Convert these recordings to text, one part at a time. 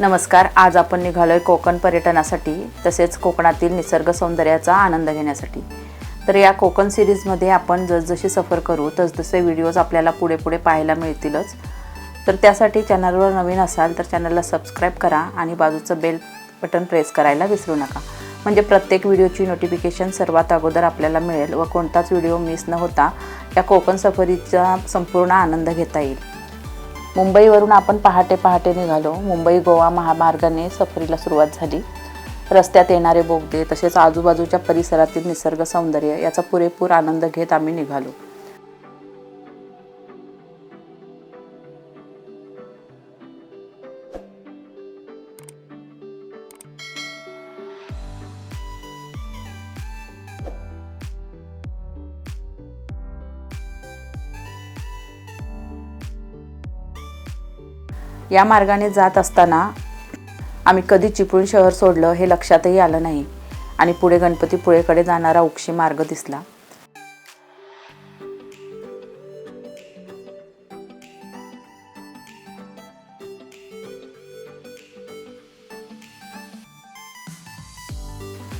नमस्कार आज आपण निघालोय कोकण पर्यटनासाठी तसेच कोकणातील निसर्ग सौंदर्याचा आनंद घेण्यासाठी. तर या कोकण सिरीजमध्ये आपण जसजशी सफर करू तसतसे व्हिडिओज आपल्याला पुढे पुढे पाहायला मिळतीलच. तर त्यासाठी चॅनलवर नवीन असाल तर चॅनलला सबस्क्राईब करा आणि बाजूचं बेल बटन प्रेस करायला विसरू नका. म्हणजे प्रत्येक व्हिडिओची नोटिफिकेशन सर्वात अगोदर आपल्याला मिळेल व कोणताच व्हिडिओ मिस न होता या कोकण सफरीचा संपूर्ण आनंद घेता येईल. मुंबईवरून आपण पहाटे पहाटे निघालो. मुंबई गोवा महामार्गाने सफरीला सुरुवात झाली. रस्त्यात येणारे बोगदे तसेच आजूबाजूच्या परिसरातील निसर्ग सौंदर्य याचा पुरेपूर आनंद घेत आम्ही निघालो. या मार्गाने जात असताना आम्ही कधी चिपळूण शहर सोडलं हे लक्षातही आलं नाही. आणि पुढे गणपतीपुळेकडे जाणारा उक्षी मार्ग दिसला.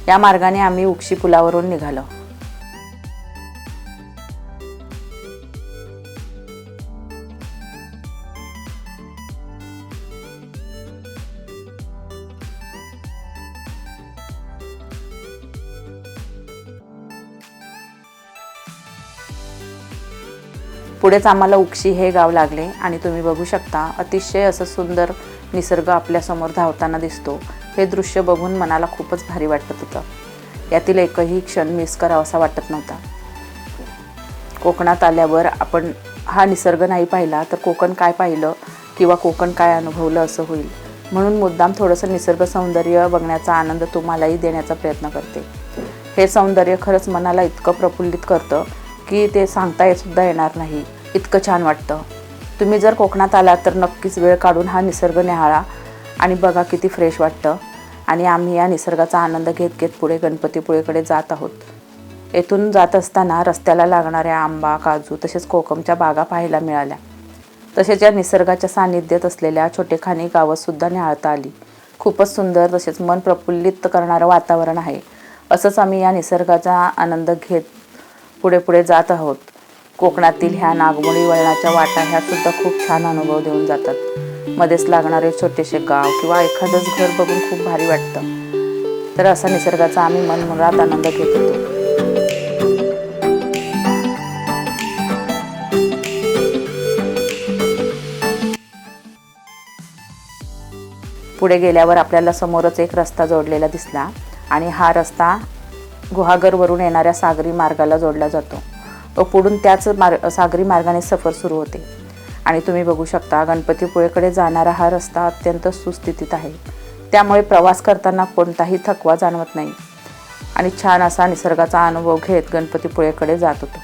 या मार्गाने आम्ही उक्षी पुलावरून निघालो. पुढेच आम्हाला उक्षी हे गाव लागले आणि तुम्ही बघू शकता अतिशय असं सुंदर निसर्ग आपल्यासमोर धावताना दिसतो. हे दृश्य बघून मनाला खूपच भारी वाटत होतं. यातील एकही क्षण मिस करावासा वाटत नव्हता. कोकणात आल्यावर आपण हा निसर्ग नाही पाहिला तर कोकण काय पाहिलं किंवा कोकण काय अनुभवलं असं होईल. म्हणून मुद्दाम थोडंसं निसर्ग सौंदर्य बघण्याचा आनंद तुम्हालाही देण्याचा प्रयत्न करते. हे सौंदर्य खरंच मनाला इतकं प्रफुल्लित करतं की ते सांगता येत सुद्धा येणार नाही. इतकं छान वाटतं. तुम्ही जर कोकणात आलात तर नक्कीच वेळ काढून हा निसर्ग निहाळा आणि बघा किती फ्रेश वाटतं. आणि आम्ही या निसर्गाचा आनंद घेत घेत पुढे गणपतीपुळेकडे जात आहोत. येथून जात असताना रस्त्याला लागणाऱ्या आंबा काजू तसेच कोकमच्या बागा पाहायला मिळाल्या. तसेच या निसर्गाच्या सान्निध्यात असलेल्या छोटेखानी गावंसुद्धा निहाळता आली. खूपच सुंदर तसेच मन प्रफुल्लित करणारं वातावरण आहे. असंच आम्ही या निसर्गाचा आनंद घेत पुढे पुढे जात आहोत. कोकणातील ह्या नागमोडी वळणाच्या वाटा ह्या सुद्धा खूप छान अनुभव देऊन जातात. मध्येच लागणारे छोटेसे गाव किंवा एखादंच घर बघून खूप भारी वाटतं. तर असा निसर्गाचा आम्ही मनमुरात आनंद घेत होतो. पुढे गेल्यावर आपल्याला समोरच एक रस्ता जोडलेला दिसला आणि हा रस्ता गुहागरवरून येणाऱ्या सागरी मार्गाला जोडला जातो. व पुढून त्याच मार्ग सागरी मार्गाने सफर सुरू होते. आणि तुम्ही बघू शकता गणपतीपुळेकडे जाणारा हा रस्ता अत्यंत सुस्थितीत आहे. त्यामुळे प्रवास करताना कोणताही थकवा जाणवत नाही. आणि छान असा निसर्गाचा अनुभव घेत गणपतीपुळेकडे जात होतो.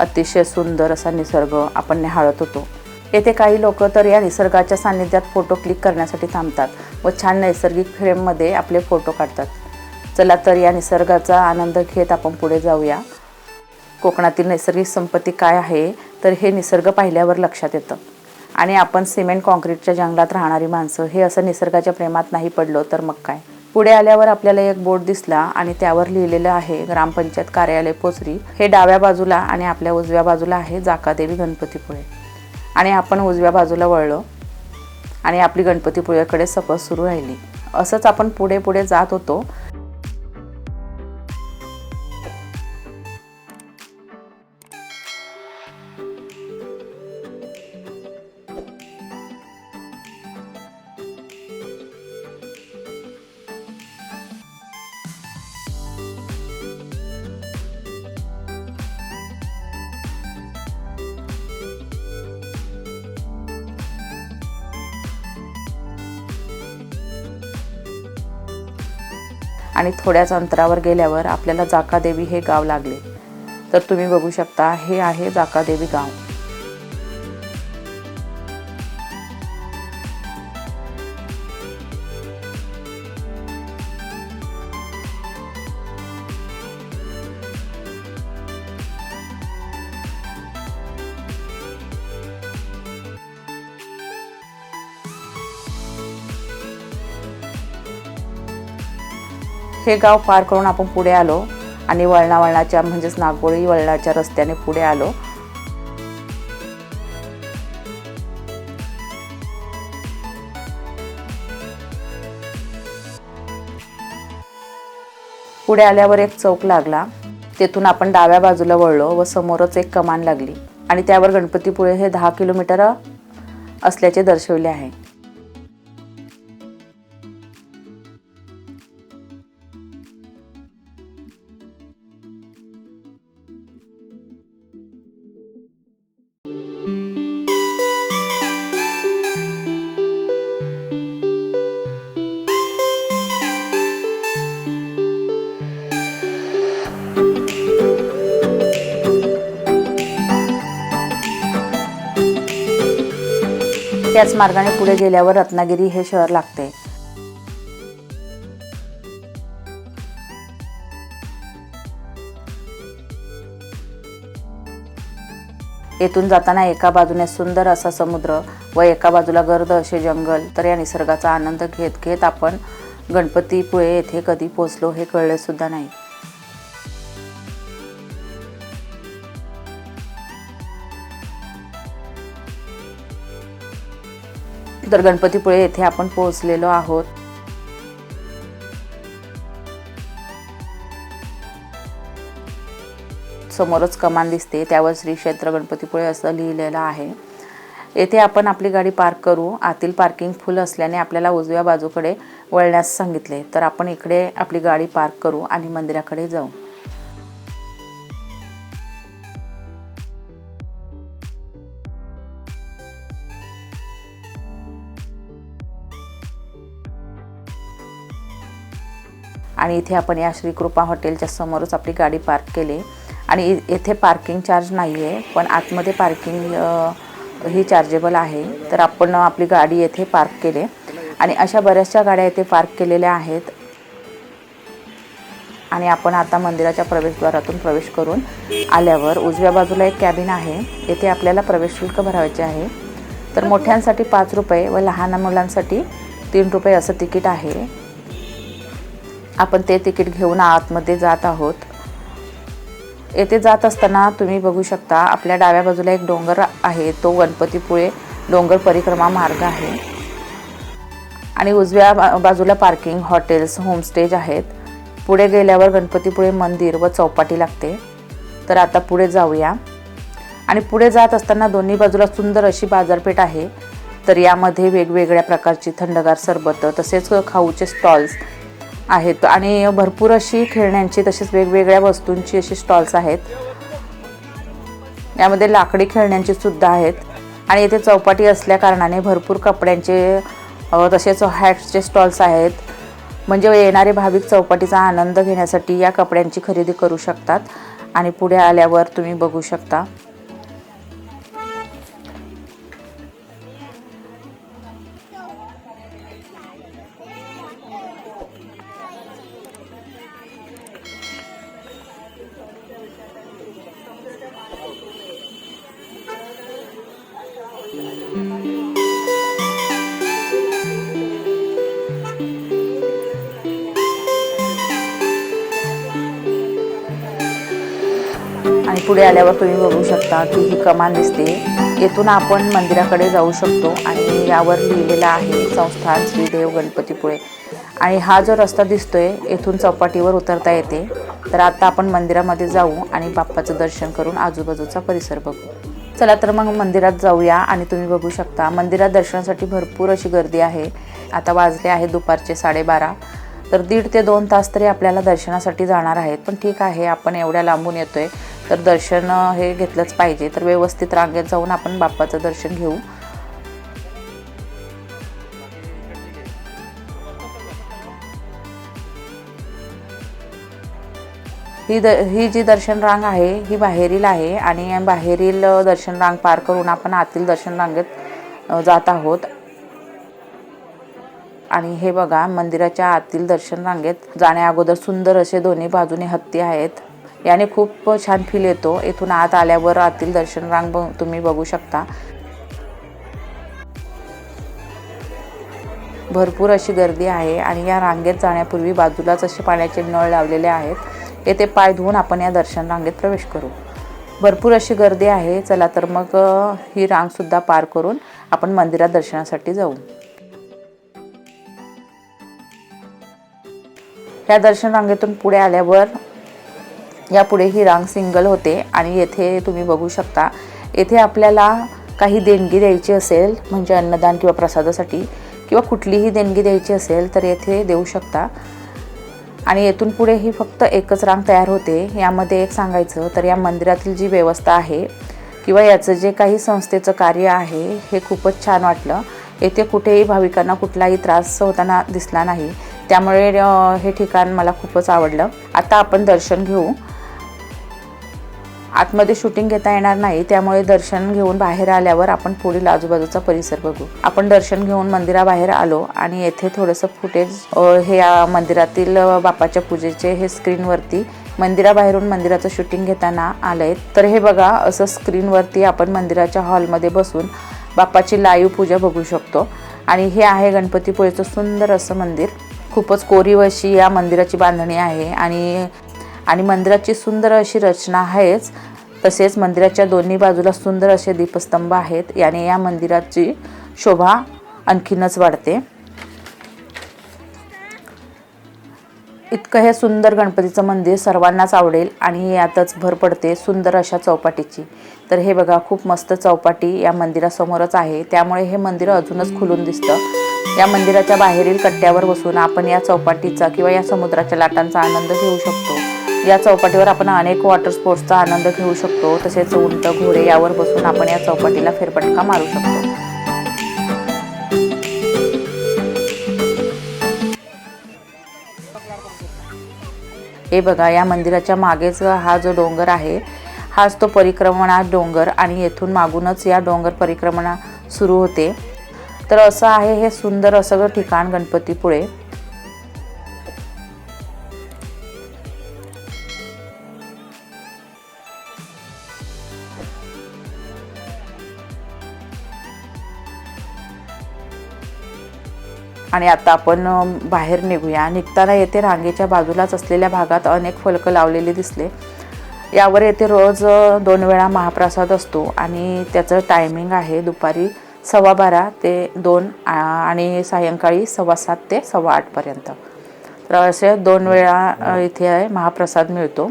अतिशय सुंदर असा निसर्ग आपण निहाळत होतो. येथे काही लोक तर या निसर्गाच्या सान्निध्यात फोटो क्लिक करण्यासाठी थांबतात व छान नैसर्गिक फ्रेममध्ये आपले फोटो काढतात. चला तर या निसर्गाचा आनंद घेत आपण पुढे जाऊया. कोकणातील नैसर्गिक संपत्ती काय आहे? तर हे निसर्ग पाहिल्यावर लक्षात येतं. आणि आपण सिमेंट कॉन्क्रीटच्या जंगलात राहणारी माणसं हे असं निसर्गाच्या प्रेमात नाही पडलो तर मग काय? पुढे आल्यावर आपल्याला एक बोर्ड दिसला आणि त्यावर लिहिलेलं आहे ग्रामपंचायत कार्यालय पोचरी. हे डाव्या बाजूला आणि आपल्या उजव्या बाजूला आहे जाकादेवी गणपतीपुळे. आणि आपण उजव्या बाजूला वळलो आणि आपली गणपतीपुळेकडे सफर सुरू राहिली. असंच आपण पुढे पुढे जात होतो थोड्याच अंतरावर गेल्यावर आपल्याला जाकादेवी हे गाव लागले. तर तुम्ही बघू शकता हे आहे जाकादेवी गाव. हे गाव पार करून आपण पुढे आलो आणि वळणा वळणाच्या म्हणजेच नागोळी वळणाच्या रस्त्याने पुढे आलो. पुढे आल्यावर एक चौक लागला. तेथून आपण डाव्या बाजूला वळलो व समोरच एक कमान लागली आणि त्यावर गणपतीपुळे हे दहा किलोमीटर असल्याचे दर्शवले आहे. त्याच मार्गाने पुढे गेल्यावर रत्नागिरी हे शहर लागते. येथून जाताना एका बाजूने सुंदर असा समुद्र व एका बाजूला गर्द असे जंगल तर या निसर्गाचा आनंद घेत घेत आपण गणपतीपुळे येथे कधी पोचलो हे कळले सुद्धा नाही. तर गणपतीपुळे येथे आपण पोहोचलेलो आहोत. समोरच कमान दिसते त्यावर श्री क्षेत्र गणपतीपुळे असं लिहिलेलं आहे. येथे आपण आपली गाडी पार्क करू. आतील पार्किंग फुल असल्याने आपल्याला उजव्या बाजूकडे वळण्यास सांगितले. तर आपण इकडे आपली गाडी पार्क करू आणि मंदिराकडे जाऊ. आणि इथे आपण या श्रीकृपा हॉटेलच्या समोरच आपली गाडी पार्क केली. आणि येथे पार्किंग चार्ज नाही आहे पण आतमध्ये पार्किंग ही चार्जेबल आहे. तर आपण आपली गाडी येथे पार्क केले. आणि अशा बऱ्याचशा गाड्या येथे पार्क केलेल्या आहेत. आणि आपण आता मंदिराच्या प्रवेशद्वारातून प्रवेश करून आल्यावर उजव्या बाजूला एक कॅबिन आहे. येथे आपल्याला प्रवेश शुल्क भरायचे आहे. तर मोठ्यांसाठी पाच रुपये व लहान मुलांसाठी तीन रुपये असं तिकीट आहे. आपण ते तिकीट घेऊन आतमध्ये जात आहोत. येथे जात असताना तुम्ही बघू शकता आपल्या डाव्या बाजूला एक डोंगर आहे. तो गणपतीपुळे डोंगर परिक्रमा मार्ग आहे. आणि उजव्या बा- बाजूला पार्किंग हॉटेल्स होमस्टेज आहेत. पुढे गेल्यावर गणपतीपुळे मंदिर व चौपाटी लागते. तर आता पुढे जाऊया. आणि पुढे जात असताना दोन्ही बाजूला सुंदर अशी बाजारपेठ आहे. तर यामध्ये वेगवेगळ्या प्रकारची थंडगार सरबतं तसेच खाऊचे स्टॉल्स आहेत. आणि भरपूर अशी खेळण्यांची तसेच वेगवेगळ्या वस्तूंची अशी स्टॉल्स आहेत. यामध्ये लाकडी खेळण्यांची सुद्धा आहेत. आणि इथे चौपाटी असल्या कारणाने भरपूर कपड्यांचे तसेच हॅट्सचे स्टॉल्स आहेत. म्हणजे येणारे भाविक चौपाटीचा आनंद घेण्यासाठी या कपड्यांची खरेदी करू शकतात. आणि पुढे आल्यावर तुम्ही बघू शकता. पुढे आल्यावर तुम्ही बघू शकता की ही कमान दिसते. येथून आपण मंदिराकडे जाऊ शकतो आणि यावर लिहिलेलं आहे संस्थान श्री देव गणपतीपुळे. आणि हा जो रस्ता दिसतोय येथून चौपाटीवर उतरता येते. तर आता आपण मंदिरामध्ये जाऊ आणि बाप्पाचं दर्शन करून आजूबाजूचा परिसर बघू. चला तर मग मंदिरात जाऊया आणि तुम्ही बघू शकता मंदिरात दर्शनासाठी भरपूर अशी गर्दी आहे. आता वाजले आहे दुपारचे साडेबारा. तर दीड ते दोन तास तरी आपल्याला दर्शनासाठी जाणार आहेत. पण ठीक आहे आपण एवढ्या लांबून येतोय. तर दर्शन हे घेतलंच पाहिजे. तर व्यवस्थित रांगेत जाऊन आपण बाप्पाचं दर्शन घेऊ. ही द ही जी दर्शन रांग आहे ही बाहेरील आहे आणि बाहेरील दर्शन रांग पार करून आपण आतील दर्शन रांगेत जात आहोत. आणि हे बघा मंदिराच्या आतील दर्शन रांगेत जाण्या अगोदर सुंदर असे दोन्ही बाजूने हत्ती आहेत. याने खूप छान फील येतो. इथून आत आल्यावर आतील दर्शन रांग तुम्ही बघू शकता. भरपूर अशी गर्दी आहे आणि या रांगेत जाण्यापूर्वी बाजूलाच असे पाण्याचे नळ लावलेले आहेत. येथे पाय धुवून आपण या दर्शन रांगेत प्रवेश करू. भरपूर अशी गर्दी आहे. चला तर मग ही रांगसुद्धा पार करून आपण मंदिरात दर्शनासाठी जाऊ. ह्या दर्शन रांगेतून पुढे आल्यावर यापुढे ही रांग सिंगल होते आणि येथे तुम्ही बघू शकता. येथे आपल्याला काही देणगी द्यायची असेल म्हणजे अन्नदान किंवा प्रसादासाठी किंवा कुठलीही देणगी द्यायची असेल तर येथे देऊ शकता. आणि येथून पुढे ही फक्त एकच रांग तयार होते. यामध्ये एक सांगायचं तर या मंदिरातील जी व्यवस्था आहे किंवा याचं जे काही संस्थेचं कार्य आहे हे खूपच छान वाटलं. येथे कुठेही भाविकांना कुठलाही त्रास होताना दिसला नाही. त्यामुळे हे ठिकाण मला खूपच आवडलं. आता आपण दर्शन घेऊ. आतमध्ये शूटिंग घेता येणार नाही त्यामुळे दर्शन घेऊन बाहेर आल्यावर आपण पुढील आजूबाजूचा परिसर बघू. आपण दर्शन घेऊन मंदिराबाहेर आलो आणि येथे थोडंसं फुटेज हे मंदिरातील बापाच्या पूजेचे हे स्क्रीनवरती मंदिराबाहेरून मंदिराचं शूटिंग घेताना आलंय. तर हे बघा असं स्क्रीनवरती आपण मंदिराच्या हॉलमध्ये बसून बाप्पाची लाईव्ह पूजा बघू शकतो. आणि हे आहे गणपतीपुळेचं सुंदर असं मंदिर. खूपच कोरीव अशी या मंदिराची बांधणी आहे आणि आणि मंदिराची सुंदर अशी रचना आहेच. तसेच मंदिराच्या दोन्ही बाजूला सुंदर असे दीपस्तंभ आहेत. याने या मंदिराची शोभा आणखीनच वाढते. इतकं हे सुंदर गणपतीचं मंदिर सर्वांनाच आवडेल आणि यातच भर पडते सुंदर अशा चौपाटीची. तर हे बघा खूप मस्त चौपाटी या मंदिरासमोरच आहे. त्यामुळे हे मंदिर अजूनच खुलून दिसतं. या मंदिराच्या बाहेरील कट्ट्यावर बसून आपण या चौपाटीचा किंवा या समुद्राच्या लाटांचा आनंद घेऊ शकतो. या चौपाटीवर आपण अनेक वॉटर स्पोर्ट्सचा आनंद घेऊ शकतो. तसेच उंट घोडे यावर बसून आपण या चौपाटीला फेरफटका मारू शकतो. हे बघा या मंदिराच्या मागेच हा जो डोंगर आहे हाच तो परिक्रमणा डोंगर आणि येथून मागूनच या डोंगर परिक्रमणा सुरू होते. तर असं आहे हे सुंदर असं ठिकाण गणपतीपुळे. आणि आता आपण बाहेर निघूया. निघताना येथे रांगेच्या बाजूलाच असलेल्या भागात अनेक फलकं लावलेले दिसले. यावर येथे रोज दोन वेळा महाप्रसाद असतो आणि त्याचं टायमिंग आहे दुपारी सव्वा बारा ते दोन आणि सायंकाळी सव्वा सात ते सव्वा आठपर्यंत तर असे दोन वेळा इथे महाप्रसाद मिळतो.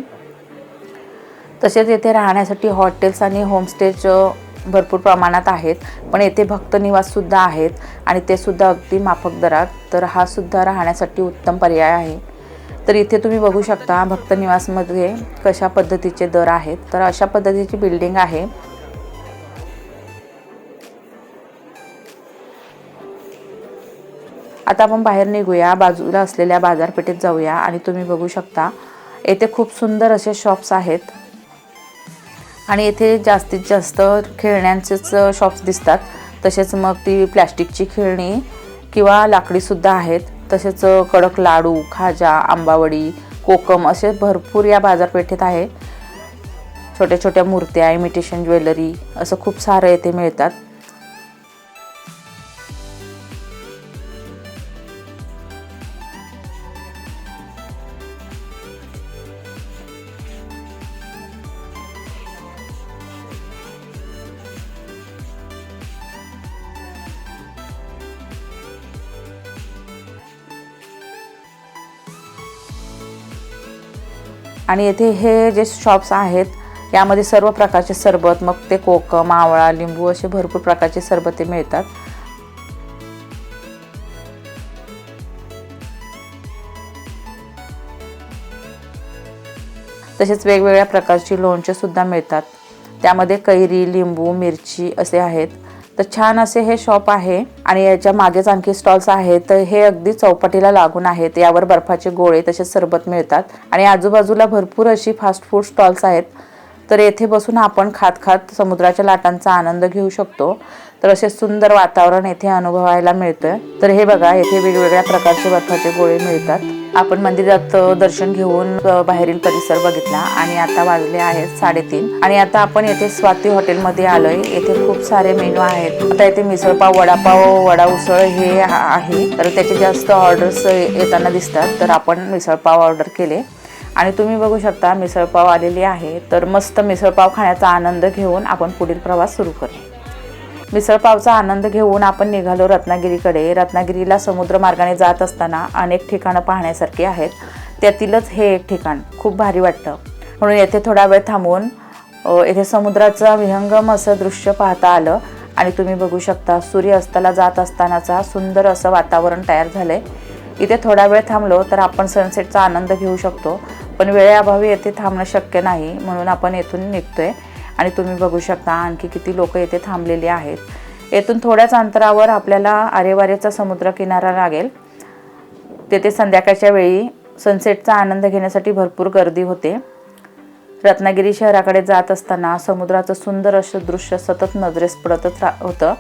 तसेच येथे राहण्यासाठी हॉटेल्स आणि होमस्टेचं भरपूर प्रमाणात आहेत. पण येथे भक्त निवाससुद्धा आहेत आणि ते सुद्धा अगदी माफक दरात. तर हा सुद्धा राहण्यासाठी उत्तम पर्याय आहे. तर इथे तुम्ही बघू शकता भक्त निवासमध्ये कशा पद्धतीचे दर आहेत. तर अशा पद्धतीची बिल्डिंग आहे. आता आपण बाहेर निघूया. बाजूला असलेल्या बाजारपेठेत जाऊया आणि तुम्ही बघू शकता येथे खूप सुंदर असे शॉप्स आहेत. आणि येथे जास्तीत जास्त खेळण्यांचेच शॉप्स दिसतात. तसेच मग ती प्लॅस्टिकची खेळणी किंवा लाकडीसुद्धा आहेत. तसेच कडक लाडू खाजा आंबावडी कोकम असे भरपूर या बाजारपेठेत आहे छोट्या छोट्या मूर्त्या इमिटेशन ज्वेलरी असं खूप सारं येथे मिळतात. आणि येथे हे जे शॉप्स आहेत यामध्ये सर्व प्रकारचे सरबत मग ते कोकम आवळा लिंबू असे भरपूर प्रकारचे सरबते मिळतात. तसेच वेगवेगळ्या प्रकारची लोणचे सुद्धा मिळतात. त्यामध्ये कैरी लिंबू मिरची असे आहेत. तर छान असे हे शॉप आहे आणि याच्या मागेच आणखी स्टॉल्स आहेत. तर हे अगदी चौपाटीला लागून आहेत. यावर बर्फाचे गोळे तसेच सरबत मिळतात आणि आजूबाजूला भरपूर अशी फास्ट फूड स्टॉल्स आहेत. तर येथे बसून आपण खात खात समुद्राच्या लाटांचा आनंद घेऊ शकतो. तर असे सुंदर वातावरण येथे अनुभवायला मिळतं तर हे बघा येथे वेगवेगळ्या प्रकारचे बर्फाचे गोळे मिळतात. आपण मंदिरात दर्शन घेऊन बाहेरील परिसर बघितला आणि आता वाजले आहेत साडेतीन. आणि आता आपण येथे स्वाती हॉटेलमध्ये आलोय. येथे खूप सारे मेनू आहेत. आता येथे मिसळपाव वडापाव वडा उसळ हे आहे. तर त्याचे जास्त ऑर्डर्स येताना दिसतात. तर आपण मिसळपाव ऑर्डर केले. आणि तुम्ही बघू शकता मिसळपाव आलेली आहे. तर मस्त मिसळपाव खाण्याचा आनंद घेऊन आपण पुढील प्रवास सुरू करू. मिसळपावचा आनंद घेऊन आपण निघालो रत्नागिरीकडे. रत्नागिरीला समुद्र मार्गाने जात असताना अनेक ठिकाणं पाहण्यासारखी आहेत. त्यातीलच हे एक ठिकाण. खूप भारी वाटतं. म्हणून येथे थोडा वेळ थांबून येथे समुद्राचं विहंगम असं दृश्य पाहता आलं आणि तुम्ही बघू शकता सूर्यास्ताला जात असतानाचा सुंदर असं वातावरण तयार झालंय. इथे थोडा वेळ थांबलो तर आपण सनसेटचा आनंद घेऊ शकतो. पण वेळेअभावी येथे थांबणं शक्य नाही म्हणून आपण येथून निघतोय. आणि तुम्ही बघू शकता आणखी किती लोक येथे थांबलेले आहेत. येथून थोड्याच अंतरावर आपल्याला आरेवारेचा समुद्र किनारा लागेल. तेथे संध्याकाळच्या वेळी सनसेटचा आनंद घेण्यासाठी भरपूर गर्दी होते. रत्नागिरी शहराकडे जात असताना समुद्राचं सुंदर असं दृश्य सतत नजरेस पडतच रा होतं.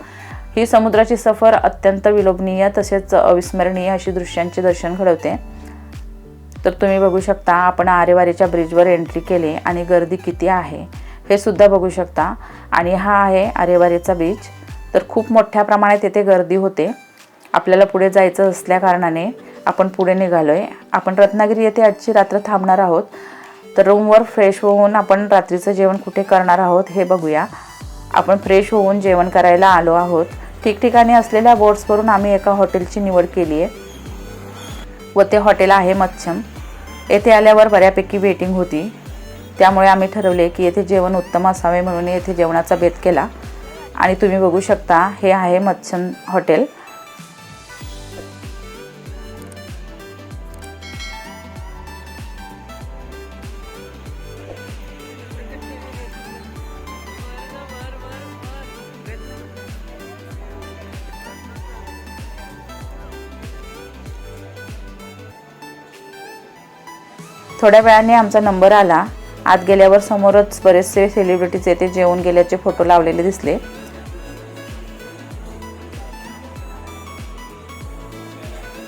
ही समुद्राची सफर अत्यंत विलोभनीय तसेच अविस्मरणीय अशी दृश्यांचे दर्शन घडवते. तर तुम्ही बघू शकता आपण आरेवारेच्या ब्रिजवर एंट्री केली आणि गर्दी किती आहे. हे सुद्धा बघू शकता. आणि हा आहे आरेवारेचा बीच तर खूप मोठ्या प्रमाणात येथे गर्दी होते. आपल्याला पुढे जायचं असल्या कारणाने आपण पुढे निघालो आहे आपण रत्नागिरी येथे आजची रात्र थांबणार आहोत. तर रूमवर फ्रेश होऊन आपण रात्रीचं जेवण कुठे करणार आहोत हे बघूया. आपण फ्रेश होऊन जेवण करायला आलो आहोत. ठिकठिकाणी असलेल्या बोर्ड्सवरून आम्ही एका हॉटेलची निवड केली आहे. व ते हॉटेल आहे मच्छम येथे आल्यावर बऱ्यापैकी वेटिंग होती. त्यामुळे आम्ही ठरवले की येथे जेवण उत्तम असावे म्हणून येथे जेवणाचा बेत केला. आणि तुम्ही बघू शकता हे आहे मच्छम हॉटेल. थोड्या वेळाने आमचा नंबर आला. आत गेल्यावर समोरच बरेचसे सेलिब्रिटीज येथे जेवून गेल्याचे फोटो लावलेले दिसले.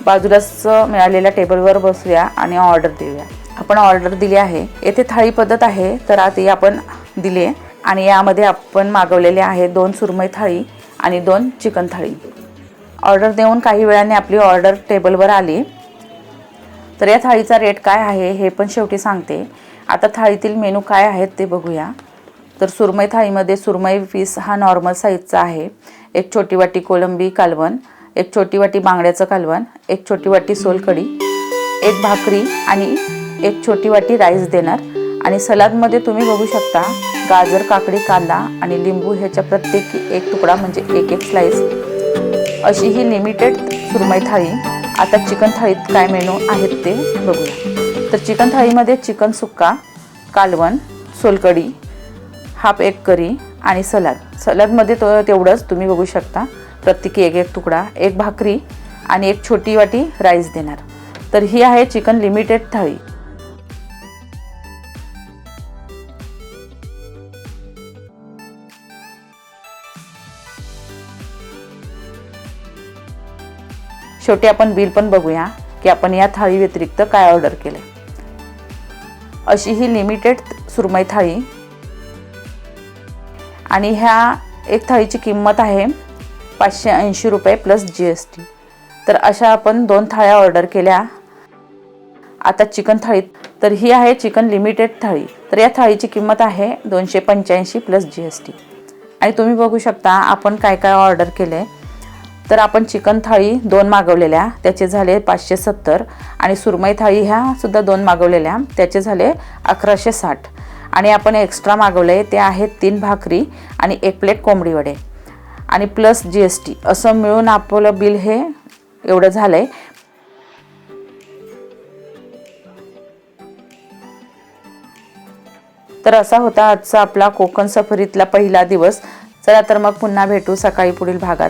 बाजूलाच मिळालेल्या टेबलवर बसूया आणि ऑर्डर देऊया. आपण ऑर्डर दिली आहे. येथे थाळी पद्धत आहे तर आधी आपण दिले आणि यामध्ये आपण मागवलेले आहे दोन सुरमई थाळी आणि दोन चिकन थाळी. ऑर्डर देऊन काही वेळाने आपली ऑर्डर टेबलवर आली. तर या थाळीचा रेट काय आहे हे पण शेवटी सांगते. आता थाळीतील मेनू काय आहेत ते बघूया. तर सुरमई थाळीमध्ये सुरमई पीस हा नॉर्मल साईजचा आहे. एक छोटी वाटी कोलंबी कालवण एक छोटी वाटी बांगड्याचं कालवण एक छोटी वाटी सोलकढी एक भाकरी आणि एक छोटी वाटी राईस देणार. आणि सलादमध्ये तुम्ही बघू शकता गाजर काकडी कांदा आणि लिंबू ह्याच्या प्रत्येकी एक तुकडा म्हणजे एक एक स्लाईस अशी ही लिमिटेड सुरमई थाळी आता चिकन थाळीत काय मेनू आहेत ते बघूया. तर चिकन थाळीमध्ये चिकन सुक्का कालवण सोलकढी हाफ एक करी आणि सलाद. सलादमध्ये तो तेवढंच तुम्ही बघू शकता. प्रत्येकी एक एक तुकडा एक भाकरी आणि एक छोटी वाटी राईस देणार. तर ही आहे चिकन लिमिटेड थाळी. शेवटी आपण बिल पण बघूया की आपण या थाळी व्यतिरिक्त काय ऑर्डर केले. अशी ही लिमिटेड सुरमई थाळी. आणि ह्या एक थाळीची किंमत आहे पाचशे ऐंशी रुपये प्लस जी एस टी तर अशा आपण दोन थाळ्या ऑर्डर केल्या. आता चिकन थाळीत तर ही आहे चिकन लिमिटेड थाळी. तर या थाळीची किंमत आहे दोनशे पंच्याऐंशी प्लस जी एस टी आणि तुम्ही बघू शकता आपण काय काय ऑर्डर केले. तर आपण चिकन थाळी दोन मागवलेल्या त्याचे झाले पाचशे सत्तर आणि सुरमई थाळी ह्या सुद्धा दोन मागवलेल्या त्याचे झाले अकराशे साठ. आणि आपण एक्स्ट्रा मागवले ते आहेत तीन भाकरी आणि एक प्लेट कोंबडी वडे. आणि प्लस जी एस टी असं मिळून आपलं बिल हे एवढं झालं आहे तर असा होता आजचा आपला कोकण सफरीतला पहिला दिवस. चला तर मग पुन्हा भेटू सकाळी पुढील भागात.